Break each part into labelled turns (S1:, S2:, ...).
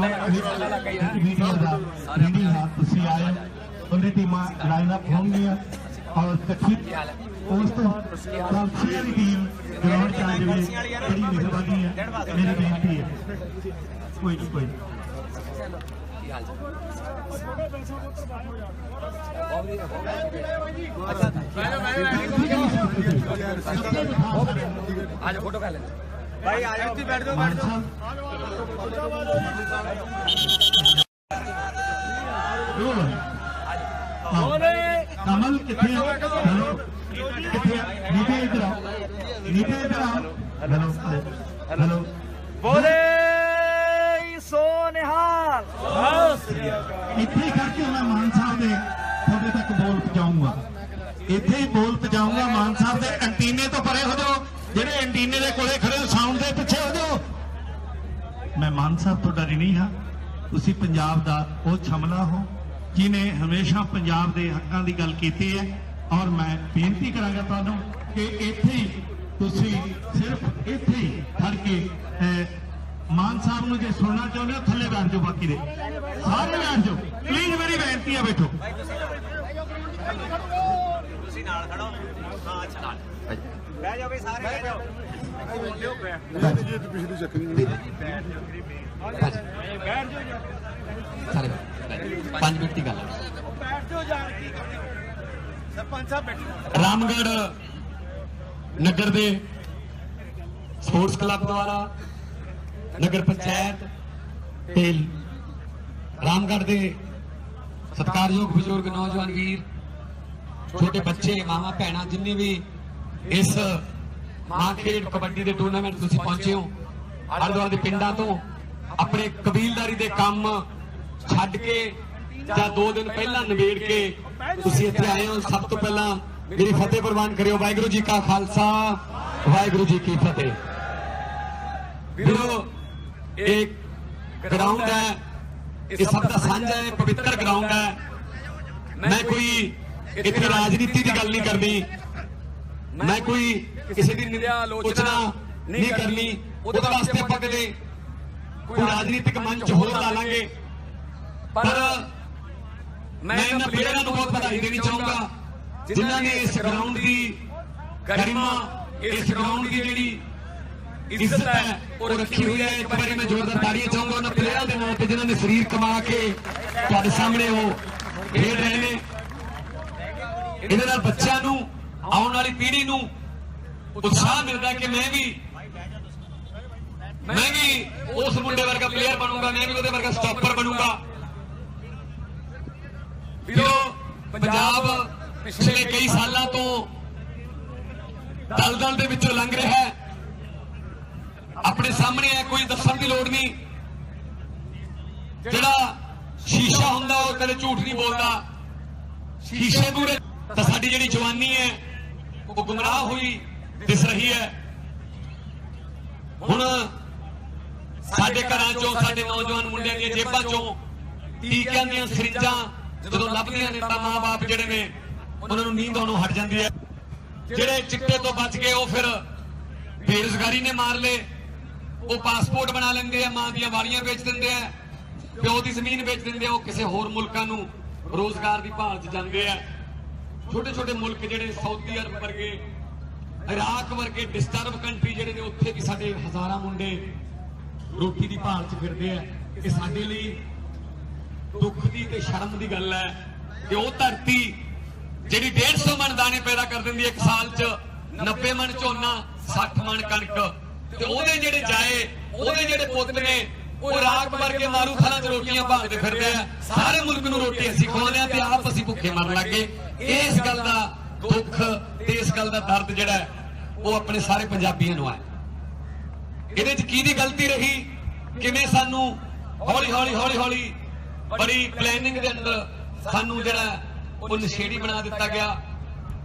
S1: Media ਦਾ reading ਆ ਤੁਸੀਂ ਆਏ ਉਹਦੀ ਟੀਮਾਂ ਲਾਈਨ ਅਪ ਹੋਣਗੀਆਂ ਔਰ ਇਕੱਠੀ ਉਸ ਤੋਂ ਬਾਅਦ ਸਾਰੀ ਟੀਮ ਗਰਾਊਂਡ ਚ ਆ ਜਾਵੇ ਬੜੀ ਮਿਹਰਬਾਨੀ ਹੈ ਮੇਰੀ ਬੇਨਤੀ ਹੈ ਕੋਈ ਨਹੀਂ ਕੋਈ ਨਹੀਂ।
S2: आज फोटो खा लेते ਭਾਈ ਆ ਜਾਓ ਬੈਠ ਜਾਓ
S1: ਬੈਠ ਜਾਓ। ਕਮਲ ਕਿੱਥੇ ਆ? ਕਿੱਥੇ ਆ? ਨੀਤੇ ਇਧਰ ਆ। ਨੀਤੇ ਇਧਰ ਆ। Hello hello.
S2: ਬੋਲੇ ਸੋ ਨਿਹਾਲ
S1: ਇੱਥੇ ਕਰਕੇ ਮੈਂ ਮਾਨ ਸਾਹਿਬ ਦੇ ਤੁਹਾਡੇ ਤੱਕ ਬੋਲ ਪਹੁੰਚਾਉਂਗਾ। ਇੱਥੇ ਹੀ ਬੋਲ ਪਹੁੰਚਾਉਂਗਾ ਮਾਨ ਸਾਹਿਬ ਮੈਂ ਮਾਨ ਸਾਹਿਬ ਤੋਂ ਡਰੀ ਨਹੀਂ ਹਾਂ। ਤੁਸੀਂ ਪੰਜਾਬ ਦਾ ਉਹ ਛਮਲਾ ਹੋ, ਜਿਨੇ ਹਮੇਸ਼ਾ ਪੰਜਾਬ ਦੇ ਹੱਕਾਂ ਦੀ ਗੱਲ ਕੀਤੀ ਹੈ। ਔਰ ਮੈਂ ਬੇਨਤੀ ਕਰਾਂਗਾ ਤੁਹਾਨੂੰ ਕਿ ਇੱਥੇ ਹੀ ਤੁਸੀਂ ਸਿਰਫ ਇੱਥੇ ਹੀ ਖੜ ਕੇ ਮਾਨ ਸਾਹਿਬ ਨੂੰ ਜੇ ਸੁਣਨਾ ਚਾਹੁੰਦੇ ਹੋ, ਥੱਲੇ ਬੈਠ ਜਾਓ ਬਾਕੀ ਦੇ। ਸਾਰੇ ਬੈਠ ਜਾਓ। ਪਲੀਜ਼ ਮੇਰੀ ਬੇਨਤੀ ਹੈ, ਬੈਠੋ।
S2: ਤੁਸੀਂ ਨਾਲ ਖੜੋ। ਹਾਂ ਅੱਛਾ। ਨਾਲ। ਬਹਿ ਜਾਓ ਵੀ ਸਾਰੇ ਬਹਿ ਜਾਓ।
S3: ਸਾਰੇ 5 ਮਿੰਟ ਦੀ ਗੱਲ ਹੈ।
S2: ਬੈਠ ਜਾਓ ਜਾਣ ਕੀ ਸਰਪੰਚ ਸਾਹਿਬ ਬੈਠੋ
S3: ਰਾਮਗੜ੍ਹ ਨਗਰ ਦੇ ਸਪੋਰਟਸ ਕਲੱਬ ਦੁਆਰਾ ਨਗਰ ਪੰਚਾਇਤ ਤੇ ਰਾਮਗੜ੍ਹ ਦੇ ਸਤਿਕਾਰਯੋਗ ਬਜ਼ੁਰਗ ਨੌਜਵਾਨ ਵੀਰ ਛੋਟੇ ਬੱਚੇ, ਮਾਵਾਂ, ਭੈਣਾਂ, ਜਿੰਨੇ ਵੀ ਇਸ ਮਾਂ ਖੇਡ ਕਬੱਡੀ ਦੇ ਟੂਰਨਾਮੈਂਟ ਤੁਸੀਂ ਪਹੁੰਚੇ ਹੋ ਆਲੇ ਦੇ ਪਿੰਡਾਂ ਤੋਂ ਆਪਣੇ ਕਬੀਲਦਾਰੀ ਦੇ ਕੰਮ ਛੱਡ ਕੇ ਜਾਂ ਦੋ ਦਿਨ ਪਹਿਲਾਂ ਨਿਬੇੜ ਕੇ ਤੁਸੀਂ ਇੱਥੇ ਆਏ ਹੋ। ਸਭ ਤੋਂ ਪਹਿਲਾਂ ਮੇਰੀ ਫਤਿਹ ਪ੍ਰਵਾਨ ਕਰਿਓ। ਵਾਹਿਗੁਰੂ ਜੀ ਕਾ ਖਾਲਸਾ, ਵਾਹਿਗੁਰੂ ਜੀ ਕੀ ਫਤਿਹ। ਵੀਰੋ, ਇਹ ਗਰਾਊਂਡ ਹੈ, ਇਹ ਸਭ ਦਾ ਸਾਂਝਾ ਹੈ, ਪਵਿੱਤਰ ਗਰਾਊਂਡ ਹੈ। ਮੈਂ ਕੋਈ ਇੱਥੇ ਰਾਜਨੀਤੀ ਦੀ ਗੱਲ ਨਹੀਂ ਕਰਨੀ। ਮੈਂ ਕੋਈ ਕਿਸੇ ਦੀ ਨਿੰਦਿਆ ਆਲੋਚਨਾ ਨਹੀਂ ਕਰਨੀ। ਉਹਦੇ ਵਾਸਤੇ ਆਪਾਂ ਕਦੇ ਕੋਈ ਰਾਜਨੀਤਿਕ ਮੰਚ ਹੋਰ ਲਾ ਲਾਂਗੇ। ਪਰ ਮੈਂ ਇਹਨਾਂ ਪਲੇਅਰਾਂ ਨੂੰ ਬਹੁਤ ਵਧਾਈ ਦੇਣੀ ਚਾਹੂੰਗਾ। ਜਿਨ੍ਹਾਂ ਨੇ ਇਸ ਗਰਾਊਂਡ ਦੀ ਗਰਿਮਾ ਇਸ ਗਰਾਊਂਡ ਦੀ ਜਿਹੜੀ ਇੱਜ਼ਤ ਹੈ ਉਹ ਰੱਖੀ ਹੋਈ ਹੈ। ਇੱਕ ਵਾਰੀ ਮੈਂ ਜ਼ੋਰਦਾਰ ਤਾੜੀਆਂ ਚਾਹੂੰਗਾ ਉਹਨਾਂ ਪਲੇਅਰਾਂ ਦੇ ਨਾਮ ਤੇ ਜਿਨ੍ਹਾਂ ਨੇ ਸਰੀਰ ਕਮਾ ਕੇ ਤੁਹਾਡੇ ਸਾਹਮਣੇ ਉਹ ਖੇਡ ਰਹੇ ਨੇ। ਇਹਦੇ ਨਾਲ ਬੱਚਿਆਂ ਨੂੰ, ਆਉਣ ਵਾਲੀ ਪੀੜ੍ਹੀ ਨੂੰ ਉਤਸ਼ਾਹ ਮਿਲਦਾ ਕਿ ਮੈਂ ਵੀ ਮੈਂ ਵੀ ਉਸ ਮੁੰਡੇ ਵਰਗਾ ਪਲੇਅਰ ਬਣੂੰਗਾ, ਮੈਂ ਵੀ ਉਹਦੇ ਵਰਗਾ ਸਟਾਪਰ ਬਣੂੰਗਾ। ਵੀਰੋ, ਪੰਜਾਬ ਪਿਛਲੇ ਕਈ ਸਾਲਾਂ ਤੋਂ ਦਲਦਲ ਦੇ ਵਿੱਚੋਂ ਲੰਘ ਰਿਹਾ ਹੈ। ਆਪਣੇ ਸਾਹਮਣੇ ਹੈ, ਕੋਈ ਦੱਸਣ ਦੀ ਲੋੜ ਨਹੀਂ। ਜਿਹੜਾ ਸ਼ੀਸ਼ਾ ਹੁੰਦਾ, ਉਹ ਕਦੇ ਝੂਠ ਨਹੀਂ ਬੋਲਦਾ। ਸ਼ੀਸ਼ੇ ਦੂਰੇ ਤਾਂ ਸਾਡੀ ਜਿਹੜੀ ਜਵਾਨੀ ਹੈ, ਉਹ ਗੁੰਮਰਾਹ ਹੋਈ, ਦਿਸ ਰਹੀ ਹੈ। ਹੁਣ ਸਾਡੇ ਘਰਾਂ ਚੋਂ, ਸਾਡੇ ਨੌਜਵਾਨ ਮੁੰਡਿਆਂ ਦੀਆਂ ਜੇਬਾਂ ਚੋਂ ਟੀਕਿਆਂ ਦੀਆਂ ਸਰਿੰਜਾਂ ਜਦੋਂ ਲੱਭਦੀਆਂ ਨੇ ਤਾਂ ਮਾਪੇ ਜਿਹੜੇ ਨੇ, ਉਹਨਾਂ ਨੂੰ ਨੀਂਦ ਆਉਣੋਂ ਹਟ ਜਾਂਦੀ ਹੈ। ਜਿਹੜੇ ਚਿੱਟੇ ਤੋਂ ਬਚ ਗਏ ਉਹ ਫਿਰ ਬੇਰੁਜ਼ਗਾਰੀ ਨੇ ਮਾਰ ਲਏ, ਉਹ ਪਾਸਪੋਰਟ ਬਣਾ ਲੈਂਦੇ ਆ, ਮਾਂ ਦੀਆਂ ਵਾਰੀਆਂ ਵੇਚ ਦਿੰਦੇ ਆ, ਪਿਓ ਦੀ ਜ਼ਮੀਨ ਵੇਚ ਦਿੰਦੇ ਆ, ਉਹ ਕਿਸੇ ਹੋਰ ਮੁਲਕਾਂ ਨੂੰ ਰੋਜ਼ਗਾਰ ਦੀ ਭਾਲ 'ਚ ਜਾਂਦੇ ਆ। ਛੋਟੇ ਛੋਟੇ ਮੁਲਕ ਜਿਹੜੇ ਸਾਊਦੀ ਅਰਬ ਵਰਗੇ, ਇਰਾਕ ਵਰਗੇ ਡਿਸਟਰਬ ਕੰਟਰੀ ਜਿਹੜੇ ਨੇ, ਉੱਥੇ ਵੀ ਸਾਡੇ ਹਜ਼ਾਰਾਂ ਮੁੰਡੇ ਰੋਟੀ ਦੀ ਭਾਲ 'ਚ ਫਿਰਦੇ ਆ। ਇਹ ਸਾਡੇ ਲਈ ਦੁੱਖ ਦੀ ਤੇ ਸ਼ਰਮ ਦੀ ਗੱਲ ਹੈ ਕਿ ਉਹ ਧਰਤੀ ਜਿਹੜੀ 150 ਮਣ ਦਾਣੇ ਪੈਦਾ ਕਰ ਦਿੰਦੀ ਹੈ ਇੱਕ ਸਾਲ 'ਚ 90 ਮਣ ਝੋਨਾ 60 ਮਣ ਕਣਕ, ਤੇ ਉਹਦੇ ਜਿਹੜੇ ਜਾਏ, ਉਹਦੇ ਜਿਹੜੇ ਪੁੱਤ ਨੇ, ਉਹ ਇਰਾਕ ਵਰਗੇ ਮਾਰੂ ਖਾਲਾਂ 'ਚ ਰੋਟੀਆਂ ਭਾਲਦੇ ਫਿਰਦੇ ਆ। ਸਾਰੇ ਮੁਲਕ ਨੂੰ ਰੋਟੀ ਅਸੀਂ ਖਵਾਉਂਦੇ ਆ ਤੇ ਆਪ ਅਸੀਂ ਭੁੱਖੇ ਮਰਨ ਲੱਗੇ ਇਸ ਗੱਲ ਦਾ ਦੁੱਖ ਤੇ ਇਸ ਗੱਲ ਦਾ ਦਰਦ ਜਿਹੜਾ ਉਹ ਆਪਣੇ ਸਾਰੇ ਪੰਜਾਬੀਆਂ ਨੂੰ ਆਇਆ। ਇਹਦੇ 'ਚ ਕਿਹਦੀ ਗਲਤੀ ਰਹੀ? ਕਿਵੇਂ ਸਾਨੂੰ ਹੌਲੀ ਹੌਲੀ ਹੌਲੀ ਹੌਲੀ ਬੜੀ ਪਲੈਨਿੰਗ ਦੇ ਅੰਦਰ ਸਾਨੂੰ ਜਿਹੜਾ ਉਹ ਨਸ਼ੇੜੀ ਬਣਾ ਦਿੱਤਾ ਗਿਆ।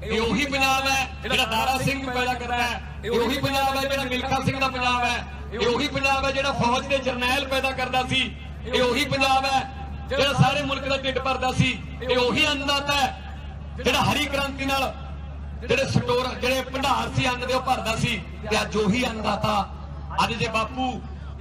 S3: ਇਹ ਉਹੀ ਪੰਜਾਬ ਹੈ ਜਿਹੜਾ ਦਾਰਾ ਸਿੰਘ ਪੈਦਾ ਕਰਦਾ ਹੈ। ਇਹ ਉਹੀ ਪੰਜਾਬ ਹੈ ਜਿਹੜਾ ਮਿਲਖਾ ਸਿੰਘ ਦਾ ਪੰਜਾਬ ਹੈ। ਇਹ ਉਹੀ ਪੰਜਾਬ ਹੈ ਜਿਹੜਾ ਫੌਜ ਦੇ ਜਰਨੈਲ ਪੈਦਾ ਕਰਦਾ ਸੀ। ਇਹ ਉਹੀ ਪੰਜਾਬ ਹੈ ਜਿਹੜਾ ਸਾਰੇ ਮੁਲਕ ਦਾ ਢਿੱਡ ਭਰਦਾ ਸੀ। ਇਹ ਉਹੀ ਅੰਨਦਾਤਾ ਹੈ ਜਿਹੜਾ ਹਰੀ ਕ੍ਰਾਂਤੀ ਨਾਲ ਜਿਹੜੇ ਸਟੋਰ, ਜਿਹੜੇ ਭੰਡਾਰ ਸੀ ਅੰਨ ਦੇ ਉਹ ਭਰਦਾ ਸੀ ਤੇ ਅੱਜ ਉਹੀ ਅੰਨਦਾਤਾ ਅੱਜ ਜੇ ਬਾਪੂ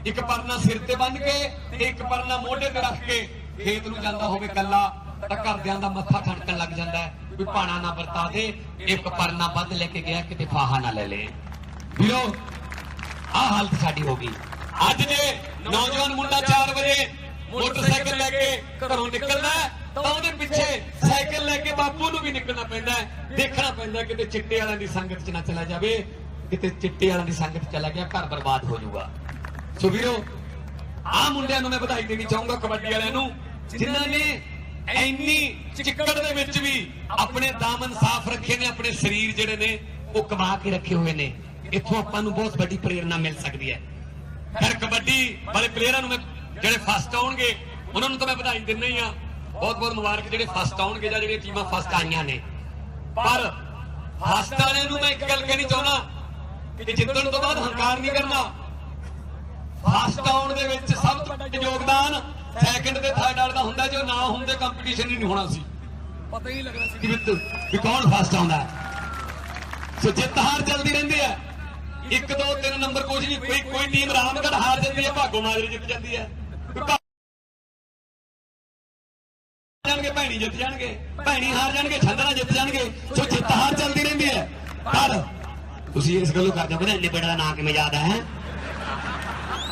S3: ਇੱਕ ਪਰਨਾ ਸਿਰ ਤੇ ਬੰਨ ਕੇ ਤੇ ਇੱਕ ਪਰਨਾ ਮੋਢੇ ਤੇ ਰੱਖ ਕੇ ਖੇਤ ਨੂੰ ਜਾਂਦਾ ਹੋਵੇ ਕੱਲਾ ਤਾਂ ਘਰਦਿਆਂ ਦਾ ਮੱਥਾ ਠਣਕਣ ਲੱਗ ਜਾਂਦਾ ਹੈ ਵੀ ਪਾਣਾ ਨਾ ਵਰਤਾ ਦੇ, ਇੱਕ ਪਰਨਾ ਬੰਦ ਲੈ ਕੇ ਗਿਆ, ਕਿਤੇ ਫਾਹਾ ਨਾ ਲੈ ਲੇ। ਵੀਰੋ, ਆਹ ਹਾਲਤ ਸਾਡੀ ਹੋ ਗਈ। ਅੱਜ ਜੇ ਨੌਜਵਾਨ ਮੁੰਡਾ 4 ਵਜੇ ਮੋਟਰਸਾਈਕਲ ਲੈ ਕੇ ਘਰੋਂ ਨਿਕਲਦਾ ਹੈ, ਤਾਂ ਉਹਦੇ ਪਿੱਛੇ ਸਾਈਕਲ ਲੈ ਕੇ ਬਾਪੂ ਨੂੰ ਵੀ ਨਿਕਲਣਾ ਪੈਂਦਾ ਦੇਖਣਾ ਪੈਂਦਾ ਕਿਤੇ ਚਿੱਟੇ ਵਾਲਿਆਂ ਦੀ ਸੰਗਤ 'ਚ ਨਾ ਚਲਾ ਜਾਵੇ। ਕਿਤੇ ਚਿੱਟੇ ਵਾਲਿਆਂ ਦੀ ਸੰਗਤ 'ਚ ਚਲਾ ਗਿਆ, ਘਰ ਬਰਬਾਦ ਹੋ ਜਾਊਗਾ। ਸੋ ਵੀਰੋ, ਆਹ ਮੁੰਡਿਆਂ ਨੂੰ ਮੈਂ ਵਧਾਈ ਦੇਣੀ ਚਾਹੂੰਗਾ, ਕਬੱਡੀ ਵਾਲਿਆਂ ਨੂੰ, ਜਿਨ੍ਹਾਂ ਨੇ ਇੰਨੀ ਚਿੱਕੜ ਦੇ ਵਿੱਚ ਵੀ ਆਪਣੇ ਦਾਮਨ ਸਾਫ਼ ਰੱਖੇ ਨੇ, ਆਪਣੇ ਸਰੀਰ ਜਿਹੜੇ ਨੇ, ਉਹ ਕਮਾ ਕੇ ਰੱਖੇ ਹੋਏ ਨੇ। ਇੱਥੋਂ ਆਪਾਂ ਨੂੰ ਬਹੁਤ ਵੱਡੀ ਪ੍ਰੇਰਣਾ ਮਿਲ ਸਕਦੀ ਹੈ। ਫਿਰ ਕਬੱਡੀ ਵਾਲੇ ਪਲੇਅਰਾਂ ਨੂੰ ਮੈਂ ਜਿਹੜੇ ਫਸਟ ਆਉਣਗੇ, ਉਹਨਾਂ ਨੂੰ ਤਾਂ ਮੈਂ ਵਧਾਈ ਦਿੰਦਾ ਹੀ ਆ ਬਹੁਤ ਬਹੁਤ ਮੁਬਾਰਕ ਜਿਹੜੇ ਫਸਟ ਆਉਣਗੇ ਜਾਂ ਜਿਹੜੀਆਂ ਟੀਮਾਂ ਫਸਟ ਆਈਆਂ ਨੇ। ਪਰ ਫਸਟ ਵਾਲਿਆਂ ਨੂੰ ਮੈਂ ਇੱਕ ਗੱਲ ਕਹਿਣੀ ਚਾਹੁੰਦਾ ਕਿ ਜਿੱਤਣ ਤੋਂ ਬਾਅਦ ਹੰਕਾਰ ਨਹੀਂ ਕਰਨਾ। ਫਸਟ ਆਉਣ ਦੇ ਵਿੱਚ ਸਭ ਤੋਂ ਵੱਡਾ ਯੋਗਦਾਨ ਸੈਕੰਡ ਤੇ ਥਰਡ ਵਾਲਾ ਦਾ ਹੁੰਦਾ ਜੋ ਨਾ ਹੁੰਦੇ ਕੰਪੀਟੀਸ਼ਨ ਹੀ ਨਹੀਂ ਹੋਣਾ ਸੀ।
S4: ਪਤਾ ਹੀ ਨਹੀਂ ਲੱਗਣਾ ਸੀ।
S3: ਕਿ ਕੌਣ ਫਸਟ ਆਉਂਦਾ ਹੈ। ਸੋ ਜਿੱਤ ਹਾਰ ਚੱਲਦੀ ਰਹਿੰਦੀ ਹੈ। ਇੱਕ ਦੋ ਤਿੰਨ ਨੰਬਰ ਕੁਝ ਨਹੀਂ ਕੋਈ ਕੋਈ ਟੀਮ ਰਾਮਗੜ ਹਾਰ ਜਾਂਦੀ ਹੈ ਭਾਗੋ ਮਾਜਰੀ ਜਿੱਤ ਜਾਂਦੀ ਹੈ। ਭੈਣੀ ਜਿੱਤ ਜਾਣਗੇ ਭੈਣੀ ਹਾਰ ਜਾਣਗੇ ਛੰਦਰਾ ਜਿੱਤ ਜਾਣਗੇ ਸੋ ਜਿੱਤ ਹਾਰ ਚੱਲਦੀ ਰਹਿੰਦੀ ਹੈ ਪਰ ਤੁਸੀਂ ਇਸ ਗੱਲੋਂ ਕਰਦੇ ਹੋ ਕਿ ਇੰਨੇ ਪਿੰਡ ਦਾ ਨਾਂ ਕਿਵੇਂ ਯਾਦ ਹੈ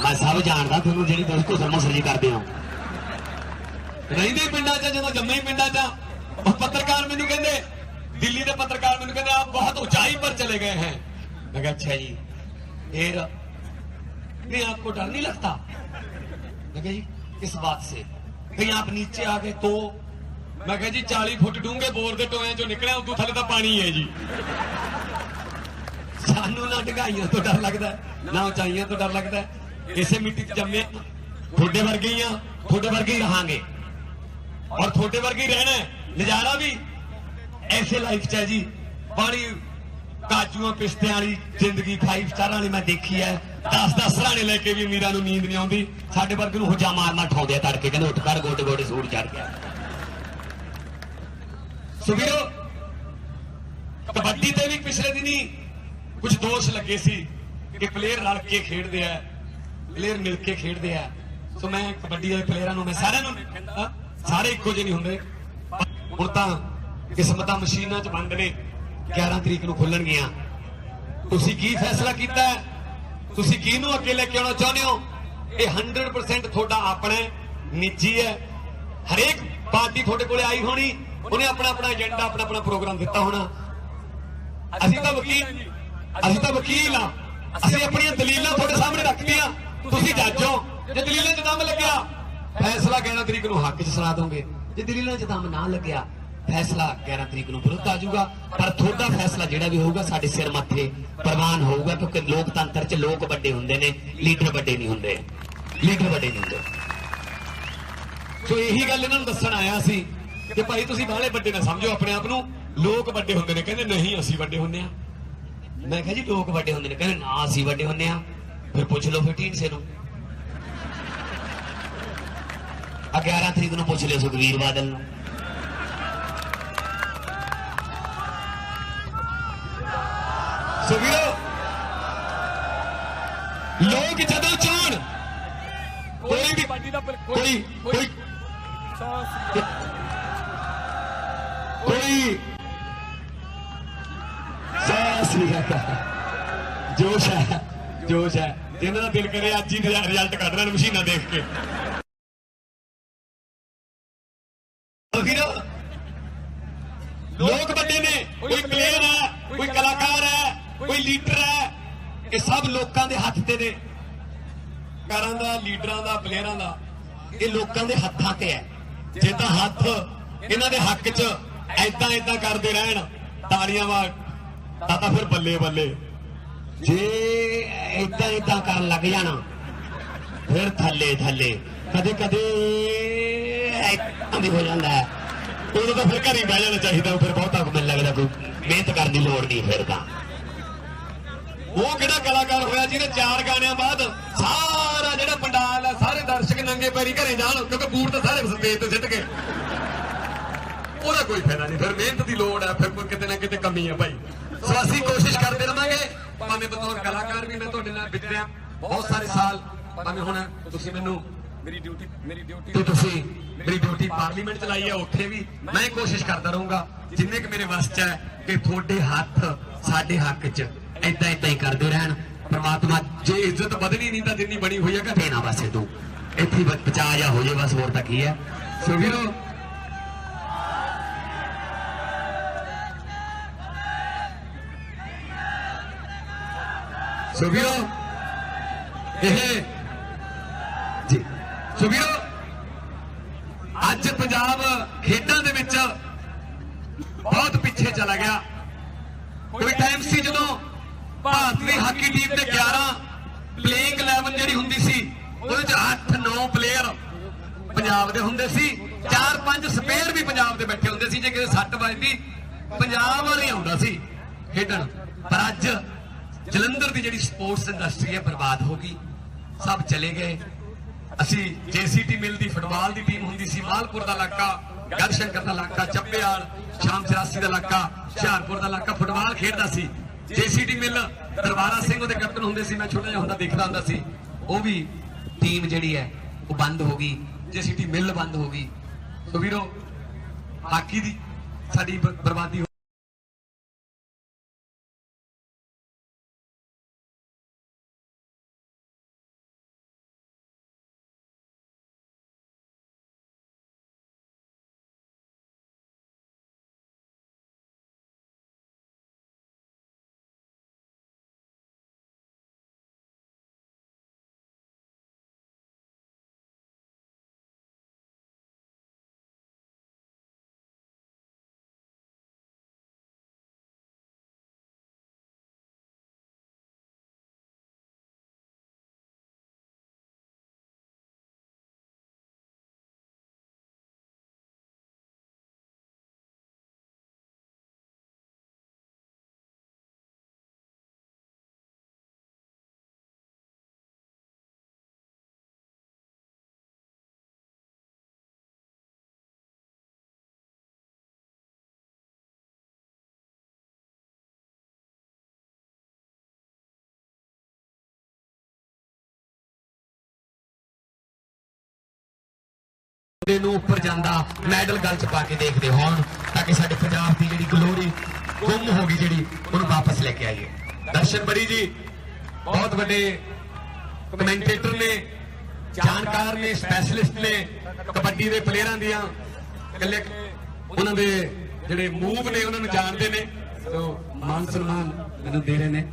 S3: ਮੈਂ ਸਭ ਜਾਣਦਾ ਤੁਹਾਨੂੰ ਜਿਹੜੀ ਤੁਸੀਂ ਕੁਸਰ ਮੁਸਰ ਜੀ ਕਰਦੇ ਹੋ ਰਹਿੰਦੇ ਪਿੰਡਾਂ 'ਚ ਜਦੋਂ ਜੰਮੇ ਹੀ ਪਿੰਡਾਂ 'ਚ ਉਹ ਪੱਤਰਕਾਰ ਮੈਨੂੰ ਕਹਿੰਦੇ ਦਿੱਲੀ ਦੇ ਪੱਤਰਕਾਰ ਮੈਨੂੰ ਕਹਿੰਦੇ ਆਪ ਬਹੁਤ ऊंचाई पर चले गए हैं मैं कहा अच्छा जी फिर नहीं आपको डर नहीं लगता मैं कहा जी किस बात से कहीं आप नीचे आ गए तो ਮੈਂ ਕਿਹਾ ਜੀ 40 ਫੁੱਟ ਡੂੰਘੇ ਬੋਰ ਦੇ ਟੋਏ ਚੋਂ ਨਿਕਲਿਆ, ਉਦੋਂ ਥੱਲੇ ਤਾਂ ਪਾਣੀ ਹੈ ਜੀ। ਸਾਨੂੰ ਨਾ ਡਗਾਈਆਂ ਤੋਂ ਡਰ ਲੱਗਦਾ ਨਾ ਉਚਾਈਆਂ ਤੋਂ ਡਰ ਲੱਗਦਾ ਇਸੇ ਮਿੱਟੀ 'ਚ ਜੰਮੇ, ਤੁਹਾਡੇ ਵਰਗੇ ਹੀ ਆ ਤੁਹਾਡੇ ਵਰਗੇ ਹੀ ਰਹਾਂਗੇ। ਔਰ ਤੁਹਾਡੇ ਵਰਗੇ ਹੀ ਰਹਿਣਾ ਨਜ਼ਾਰਾ ਵੀ ਐਸੇ ਲਾਈਫ 'ਚ ਹੈ ਜੀ। ਪਾਣੀ ਕਾਜੂਆਂ ਪਿਸਤਿਆਂ ਵਾਲੀ ਜ਼ਿੰਦਗੀ ਫਾਈਵ ਸਟਾਰਾਂ ਵਾਲੀ ਮੈਂ ਦੇਖੀ ਹੈ। 10-10 ਸਰਾਣੇ ਲੈ ਕੇ ਵੀ ਅਮੀਰਾਂ ਨੂੰ ਨੀਂਦ ਨਹੀਂ ਆਉਂਦੀ। ਸਾਡੇ ਵਰਗੇ ਨੂੰ ਹੁਜਾ ਮਾਰ ਮਾਰ ਠਾਉਂਦੇ ਆ ਤੜਕੇ, ਕਹਿੰਦੇ ਉੱਠ ਕਰ ਗੋਡੇ ਗੋਡੇ ਸੂਰ ਚੜ ਗਿਆ। ਸੋ ਵੀਰੋ ਕਬੱਡੀ ਤੇ ਵੀ ਪਿਛਲੇ ਦਿਨੀ ਕੁਝ ਦੋਸ਼ ਲੱਗੇ ਸੀ ਕਿ ਪਲੇਅਰ ਰਲ ਕੇ ਖੇਡਦੇ ਆ ਪਲੇਅਰ ਮਿਲ ਕੇ ਖੇਡਦੇ ਆ। ਸੋ ਮੈਂ ਕਬੱਡੀ ਦੇ ਪਲੇਅਰਾਂ ਨੂੰ, ਮੈਂ ਸਾਰਿਆਂ ਨੂੰ ਕਹਿੰਦਾ, ਸਾਰੇ ਇੱਕੋ ਜਿਹੇ ਨਹੀਂ ਹੁੰਦੇ। ਹੁਣ ਤਾਂ ਕਿਸਮਤਾਂ ਮਸ਼ੀਨਾਂ 'ਚ ਬੰਦ ਨੇ 11 ਤਰੀਕ ਨੂੰ ਖੁੱਲਣਗੀਆਂ। ਤੁਸੀਂ ਕੀ ਫੈਸਲਾ ਕੀਤਾ? ਤੁਸੀਂ ਕਿਹਨੂੰ ਅੱਗੇ ਲੈ ਕੇ ਆਉਣਾ ਚਾਹੁੰਦੇ ਹੋ? ਇਹ 100% ਤੁਹਾਡਾ ਆਪਣਾ ਨਿੱਜੀ ਹੈ। ਹਰੇਕ ਪਾਰਟੀ ਤੁਹਾਡੇ ਕੋਲੇ ਆਈ ਹੋਣੀ। ਉਹਨੇ ਆਪਣਾ ਆਪਣਾ ਏਜੰਡਾ ਆਪਣਾ ਆਪਣਾ ਪ੍ਰੋਗਰਾਮ ਦਿੱਤਾ ਹੋਣਾ। ਅਸੀਂ ਤਾਂ ਵਕੀਲ ਅਸੀਂ ਤਾਂ ਵਕੀਲ ਆ ਅਸੀਂ ਆਪਣੀਆਂ ਦਲੀਲਾਂ ਤੁਹਾਡੇ ਸਾਹਮਣੇ ਰੱਖਤੀਆਂ। ਤੁਸੀਂ ਜੱਜ ਹੋ। ਜੇ ਦਲੀਲਾਂ 'ਚ ਦਮ ਲੱਗਿਆ, ਫੈਸਲਾ 11 ਤਰੀਕ ਨੂੰ ਹੱਕ 'ਚ ਸੁਣਾ ਦੋਗੇ। ਜੇ ਦਲੀਲਾਂ 'ਚ ਦਮ ਨਾ ਲੱਗਿਆ, ਫੈਸਲਾ 11 ਤਰੀਕ ਨੂੰ ਵਿਰੁੱਧ ਆ ਜਾਊਗਾ। ਪਰ ਤੁਹਾਡਾ ਫੈਸਲਾ ਜਿਹੜਾ ਵੀ ਹੋਊਗਾ, ਸਾਡੇ ਸਿਰ ਮੱਥੇ ਪ੍ਰਵਾਨ ਹੋਊਗਾ, ਕਿਉਂਕਿ ਲੋਕਤੰਤਰ 'ਚ ਲੋਕ ਵੱਡੇ ਹੁੰਦੇ ਨੇ, ਲੀਡਰ ਵੱਡੇ ਨਹੀਂ ਹੁੰਦੇ। ਲੀਡਰ ਵੱਡੇ ਨਹੀਂ ਹੁੰਦੇ। ਸੋ ਇਹੀ ਗੱਲ ਇਹਨਾਂ ਨੂੰ ਦੱਸਣ ਆਇਆ ਸੀ। ਕਿ ਭਾਈ ਤੁਸੀਂ ਬਾਹਲੇ ਵੱਡੇ ਨਾ ਸਮਝੋ ਆਪਣੇ ਆਪ ਨੂੰ। ਲੋਕ ਵੱਡੇ ਹੁੰਦੇ ਨੇ ਕਹਿੰਦੇ ਨਹੀਂ ਅਸੀਂ ਵੱਡੇ ਹੁੰਦੇ ਆ ਮੈਂ ਕਿਹਾ ਜੀ ਲੋਕ ਵੱਡੇ ਹੁੰਦੇ ਨੇ ਕਹਿੰਦੇ ਨਾ ਅਸੀਂ ਵੱਡੇ ਹੁੰਦੇ ਆ ਫਿਰ ਪੁੱਛ ਲਓ ਫਿਰ ਢੀਂਡਸੇ ਨੂੰ। ਆ 11 ਤਰੀਕ ਨੂੰ ਪੁੱਛ ਲਿਓ ਸੁਖਵੀਰ ਬਾਦਲ ਨੂੰ। ਸੁਖਵੀਰੋ ਲੋਕ ਜਦੋਂ ਚਾਹਣ ਕੋਈ ਵੀ ਕੋਈ
S4: ਸਤਿ ਸ੍ਰੀ ਅਕਾਲ
S3: ਜੋਸ਼ ਹੈ ਜੋਸ਼ ਹੈ। ਜਿਹਨਾਂ ਦਾ ਦਿਲ ਕਰੇ ਅੱਜ ਹੀ ਰਿਜ਼ਲਟ ਕੱਢ ਲੈਣ ਮਸ਼ੀਨਾਂ ਦੇਖ ਕੇ। ਲੋਕ ਵੱਡੇ ਨੇ, ਕੋਈ ਪਲੇਅਰ ਹੈ, ਕੋਈ ਕਲਾਕਾਰ ਹੈ, ਕੋਈ ਲੀਡਰ ਹੈ, ਇਹ ਸਭ ਲੋਕਾਂ ਦੇ ਹੱਥ ਤੇ ਨੇ। ਕਾਰਾਂ ਦਾ ਲੀਡਰਾਂ ਦਾ ਪਲੇਅਰਾਂ ਦਾ, ਇਹ ਲੋਕਾਂ ਦੇ ਹੱਥਾਂ ਤੇ ਹੈ। ਜੇ ਤਾਂ ਹੱਥ ਇਹਨਾਂ ਦੇ ਹੱਕ 'ਚ ਐਦਾਂ ਐਦਾਂ ਕਰਦੇ ਰਹਿਣ, ਤਾੜੀਆਂ ਵਾਂਗ ਤਾਂ ਤਾਂ ਫਿਰ ਬੱਲੇ ਬੱਲੇ। ਜੇ ਐਦਾਂ ਐਦਾਂ ਕਰਨ ਲੱਗ ਜਾਣਾ, ਫਿਰ ਥੱਲੇ ਥੱਲੇ। ਕਦੇ ਕਦੇ ਐਦਾਂ ਵੀ ਹੋ ਜਾਂਦਾ ਹੈ। ਉਦੋਂ ਤਾਂ ਫਿਰ ਘਰ ਹੀ ਬਹਿ ਜਾਣਾ ਚਾਹੀਦਾ, ਫਿਰ ਬਹੁਤਾ ਮੈਨੂੰ ਲੱਗਦਾ ਕੋਈ ਮਿਹਨਤ ਕਰਨ ਦੀ ਲੋੜ ਨਹੀਂ ਫਿਰ ਤਾਂ। ਉਹ ਕਿਹੜਾ ਕਲਾਕਾਰ ਹੋਇਆ ਜਿਹਨੇ ਚਾਰ ਗਾਣਿਆਂ ਬਾਅਦ ਸਾਰਾ ਜਿਹੜਾ ਪੰਡਾਲ ਹੈ ਸਾਰੇ ਦਰਸ਼ਕ ਨੰਗੇ ਪੈਰੀ ਘਰੇ ਜਾਣ, ਕਿਉਂਕਿ ਬੂਟ ਤਾਂ ਸਾਰੇ ਸਟੇਜ ਤੇ ਸਿੱਟ ਗਏ ਉਹਦਾ ਕੋਈ ਫਾਇਦਾ ਨਹੀਂ, ਫਿਰ ਮਿਹਨਤ ਦੀ ਲੋੜ ਹੈ ਫਿਰ ਕੋਈ ਕਿਤੇ ਨਾ ਕਿਤੇ ਕਮੀ ਹੈ ਭਾਈ। ਸੋ ਅਸੀਂ ਕੋਸ਼ਿਸ਼ ਕਰਦੇ ਰਵਾਂਗੇ। ਭਾਵੇਂ ਬਤੌਰ ਕਲਾਕਾਰ ਵੀ ਮੈਂ ਤੁਹਾਡੇ ਨਾਲ ਵਿਚਰਿਆ ਬਹੁਤ ਸਾਰੇ ਸਾਲ ਭਾਵੇਂ ਹੁਣ ਤੁਸੀਂ ਮੈਨੂੰ
S4: ਮੇਰੀ ਡਿਊਟੀ ਮੇਰੀ ਡਿਊਟੀ
S3: ਤੇ ਤੁਸੀਂ ਮੇਰੀ ਡਿਊਟੀ ਪਾਰਲੀਮੈਂਟ ਚ ਲਾਈ ਹੈ ਉੱਥੇ ਵੀ ਮੈਂ ਕੋਸ਼ਿਸ਼ ਕਰਦਾ ਰਹੂੰਗਾ ਜਿੰਨੇ ਕਿ ਮੇਰੇ ਵੱਸ ਚ ਹੈ ਕਿ ਤੁਹਾਡੇ ਹੱਥ ਸਾਡੇ ਹੱਕ ਚ ਏਦਾਂ ਏਦਾਂ ਹੀ ਕਰਦੇ ਰਹਿਣ। ਪ੍ਰਮਾਤਮਾ ਜੇ ਇੱਜ਼ਤ ਵਧਣੀ ਨਹੀਂ ਤਾਂ ਜਿੰਨੀ ਬਣੀ ਹੋਈ ਹੈ ਕਿ ਦੇਣਾ ਬਸ ਤੂੰ। ਇੱਥੇ ਬਚਾ ਜਾ ਹੋ ਜੇ ਬਸ ਹੋਰ ਤਾਂ ਕੀ ਹੈ। ਸੋ ਵੀਰੋ ਸੋ ਵੀਰੋ, ਇਹ ਜੀ, ਸੋ ਵੀਰੋ, ਅੱਜ ਪੰਜਾਬ ਖੇਡਾਂ ਦੇ ਵਿੱਚ ਬਹੁਤ ਪਿੱਛੇ ਚਲਾ ਗਿਆ। ਕੋਈ ਟਾਈਮ ਸੀ ਜਦੋਂ ਭਾਰਤ ਦੀ ਹਾਕੀ ਟੀਮ ਦੇ 11 ਪਲੇਇੰਗ 11 ਜਿਹੜੀ ਹੁੰਦੀ ਸੀ, ਉਹਦੇ ਚ 8-9 ਪਲੇਅਰ ਪੰਜਾਬ ਦੇ ਹੁੰਦੇ ਸੀ 4-5 ਸਪੇਅਰ ਵੀ ਪੰਜਾਬ ਦੇ ਬੈਠੇ ਹੁੰਦੇ ਸੀ, ਜੇ ਕਿਸੇ ਸੱਟ ਵੱਜਦੀ, ਪੰਜਾਬ ਵਾਲੇ ਆਉਂਦਾ ਸੀ ਖੇਡਣ। ਪਰ ਅੱਜ ਜਲੰਧਰ ਦੀ ਜਿਹੜੀ ਸਪੋਰਟਸ ਇੰਡਸਟਰੀ ਹੈ ਬਰਬਾਦ ਹੋ ਗਈ। ਸਭ ਚਲੇ ਗਏ। ਅਸੀਂ ਜੇਸੀਟੀ ਮਿਲ ਦੀ, ਫੁੱਟਬਾਲ ਦੀ ਟੀਮ ਹੁੰਦੀ ਸੀ, ਮਾਲਪੁਰ ਦਾ ਇਲਾਕਾ, ਗੜਸ਼ੰਕਰ ਦਾ ਇਲਾਕਾ ਚੱਬੇਵਾਲ ਸ਼ਾਮ 84 ਦਾ ਇਲਾਕਾ, ਹੁਸ਼ਿਆਰਪੁਰ ਦਾ ਇਲਾਕਾ, ਫੁੱਟਬਾਲ ਖੇਡਦਾ ਸੀ। ਜੇਸੀਟੀ ਮਿਲ, ਦਰਬਾਰਾ ਸਿੰਘ ਉਹਦੇ ਕੈਪਟਨ ਹੁੰਦੇ ਸੀ, ਮੈਂ ਛੋਟਾ ਜਿਹਾ ਹੁੰਦਾ ਦੇਖਦਾ ਹੁੰਦਾ ਸੀ। ਉਹ ਵੀ ਟੀਮ ਜਿਹੜੀ ਹੈ, ਉਹ ਬੰਦ ਹੋ ਗਈ। ਜੇਸੀਟੀ ਮਿਲ ਬੰਦ ਹੋ ਗਈ। ਸੋ ਵੀਰੋ, ਹਾਕੀ ਦੀ ਸਾਡੀ ਬ- ਬਰਬਾਦੀ ਦੇ ਨੂੰ ਉੱਪਰ ਜਾਂਦਾ, ਮੈਡਲ ਗਲ ਚ ਪਾ ਕੇ ਦੇਖਦੇ ਹੋਣ, ਤਾਂ ਕਿ ਸਾਡੇ ਪੰਜਾਬ ਦੀ ਜਿਹੜੀ ਗਲੋਰੀ ਗੁੰਮ ਹੋ ਗਈ ਜਿਹੜੀ, ਉਹਨੂੰ ਵਾਪਸ ਲੈ ਕੇ ਆਈਏ। ਦਰਸ਼ਨ ਬੜੀ ਜੀ, ਬਹੁਤ ਵੱਡੇ ਕਮੈਂਟੇਟਰ ਨੇ, ਜਾਣਕਾਰ ਨੇ ਸਪੈਸ਼ਲਿਸਟ ਨੇ, ਕਬੱਡੀ ਦੇ ਪਲੇਅਰਾਂ ਦੀਆਂ, ਇਕੱਲੇ ਉਹਨਾਂ ਦੇ ਜਿਹੜੇ ਮੂਵ ਨੇ, ਉਹਨਾਂ ਨੂੰ ਜਾਣਦੇ ਨੇ ਸੋ ਮਾਨ ਸਨਮਾਨ ਮੈਨੂੰ ਦੇ ਰਹੇ ਨੇ।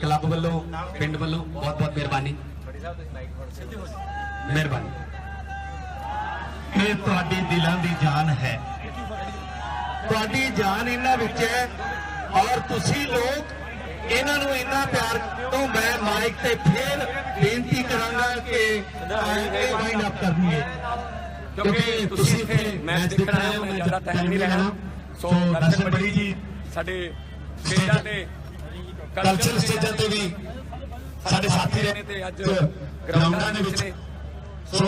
S3: ਕਲੱਬ ਵੱਲੋਂ, ਪਿੰਡ ਵੱਲੋਂ ਬਹੁਤ ਬਹੁਤ ਮਿਹਰਬਾਨੀ। ਮਿਹਰਬਾਨੀ।
S1: ਇਹ ਤੁਹਾਡੀ ਦਿਲਾਂ ਦੀ ਜਾਨ ਹੈ। ਤੁਹਾਡੀ ਜਾਨ ਇਹਨਾਂ ਵਿੱਚ ਹੈ ਔਰ ਤੁਸੀਂ ਲੋਕ ਇਹਨਾਂ ਨੂੰ ਇੰਨਾ ਪਿਆਰ ਤੋਂ ਮੈਂ ਮਾਈਕ ਤੇ ਫੇਰ ਬੇਨਤੀ ਕਰਾਂਗਾ ਕਿ ਇਹ ਵਾਈਂਡ ਅਪ ਕਰਨੀ ਹੈ
S4: ਕਿਉਂਕਿ ਤੁਸੀਂ ਇੱਥੇ ਮੈਚ ਦੇਖਣ ਆਏ ਹੋ ਮੈਂ ਜ਼ਿਆਦਾ ਟਾਈਮ ਨਹੀਂ ਲੈਣਾ ਸੋ ਦਰਸ਼ਨ ਬੜੀ ਜੀ ਸਾਡੇ ਸਟੇਜਾਂ ਤੇ
S3: ਕਲਚਰ ਸਟੇਜਾਂ ਤੇ ਵੀ ਸਾਡੇ ਸਾਥੀ
S4: ਨੇ ਤੇ ਅੱਜ
S3: ਗਰਾਊਂਡਾਂ ਦੇ ਵਿੱਚ ਸੋ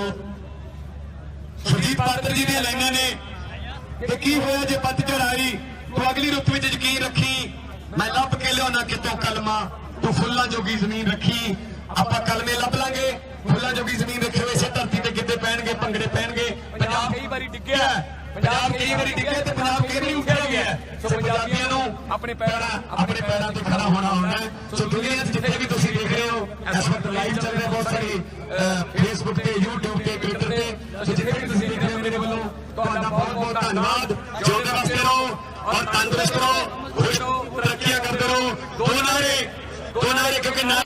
S3: ਸੁਦੀਪ ਪਾਤਰ ਜੀ ਦੀਆਂ ਲਾਈਨਾਂ ਨੇ। ਤੇ ਕੀ ਹੋਇਆ ਜੇ ਪੱਤਝੜ ਆਈ? ਤੂੰ ਅਗਲੀ ਰੁੱਤ ਵਿੱਚ ਯਕੀਨ ਰੱਖੀ। ਮੈਂ ਲੱਭ ਕੇ ਲਿਆਉਣਾ ਕਿਤੋਂ ਕਲਮਾ। ਤੂੰ ਫੁੱਲਾਂ ਜੋਗੀ ਜ਼ਮੀਨ ਰੱਖੀ। ਆਪਾਂ ਕਲਮੇ ਲੱਭ ਲਾਂਗੇ। ਫੁੱਲਾਂ ਜੋਗੀ ਜ਼ਮੀਨ ਰੱਖੇ ਹੋਏ ਇਸੇ ਧਰਤੀ ਤੇ ਗਿੱਧੇ ਪੈਣਗੇ ਭੰਗੜੇ ਪੈਣਗੇ।
S4: ਪੰਜਾਬ ਕਈ ਵਾਰੀ ਡਿੱਗਿਆ।
S3: ਪੰਜਾਬ ਕਈ ਵਾਰੀ ਡਿੱਗਿਆ ਤੇ ਪੰਜਾਬ ਕਈ ਵਾਰੀ ਉੱਠਿਆ ਗਿਆ ਸੋ ਪੰਜਾਬੀਆਂ ਨੂੰ
S4: ਆਪਣੇ ਪੈਰਾਂ
S3: ਆਪਣੇ ਪੈਰਾਂ ਤੇ ਖੜਾ ਹੋਣਾ ਹੁੰਦਾ ਸੋ ਦੁਨੀਆ ਜਿੱਥੇ ਵੀ ਤੁਸੀਂ ਦੇਖ ਰਹੇ ਹੋ ਇਸ ਵਕਤ ਲਾਈਵ ਚੱਲ ਰਿਹਾ ਬਹੁਤ ਸਾਰੀ ਫੇਸਬੁੱਕ ਤੇ YouTube ਤੇ Twitter ਸੋ ਜਿੱਥੇ ਵੀ ਤੁਸੀਂ ਦੇਖ ਰਹੇ ਹੋ ਮੇਰੇ ਵੱਲੋਂ, ਤੁਹਾਡਾ ਬਹੁਤ ਬਹੁਤ ਧੰਨਵਾਦ। ਜਿਉਂਦੇ ਵਾਸਤੇ ਰਹੋ ਔਰ ਤੰਦਰੁਸਤ ਰਹੋ। ਖੁਸ਼ ਰਹੋ, ਤਰੱਕੀਆਂ ਕਰਦੇ ਰਹੋ। ਦੋ ਨਾਰੇ ਦੋ ਨਾਰੇ ਕਿਉਂਕਿ ਨਾ